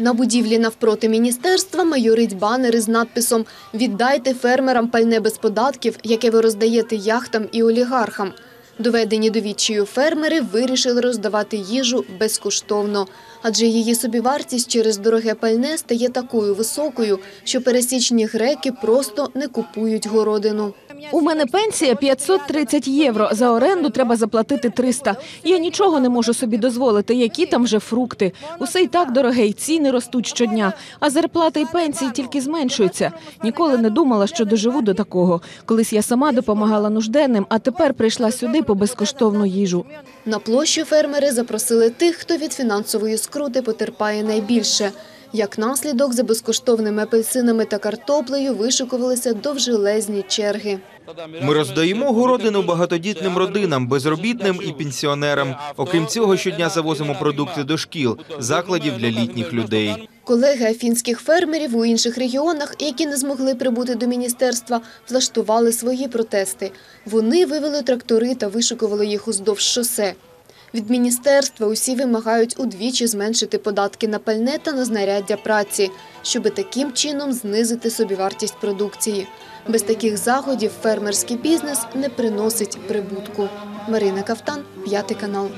На будівлі навпроти міністерства майорить банери з надписом «Віддайте фермерам пальне без податків, яке ви роздаєте яхтам і олігархам». Доведені до відчаю фермери вирішили роздавати їжу безкоштовно, адже її собівартість через дороге пальне стає такою високою, що пересічні греки просто не купують городину. У мене пенсія 530 євро. За оренду треба заплатити 300. Я нічого не можу собі дозволити. Які там вже фрукти? Усе й так дороге, і ціни ростуть щодня. А зарплата і пенсії тільки зменшуються. Ніколи не думала, що доживу до такого. Колись я сама допомагала нужденним, а тепер прийшла сюди по безкоштовну їжу. На площу фермери запросили тих, хто від фінансової скрути потерпає найбільше. Як наслідок, за безкоштовними апельсинами та картоплею вишикувалися довжелезні черги. Ми роздаємо городину багатодітним родинам, безробітним і пенсіонерам. Окрім цього, щодня завозимо продукти до шкіл, закладів для літніх людей. Колеги афінських фермерів у інших регіонах, які не змогли прибути до міністерства, влаштували свої протести. Вони вивели трактори та вишикували їх уздовж шосе. Від міністерства усі вимагають удвічі зменшити податки на пальне та на знаряддя праці, щоби таким чином знизити собівартість продукції. Без таких заходів фермерський бізнес не приносить прибутку. Марина Кавтан, п'ятий канал.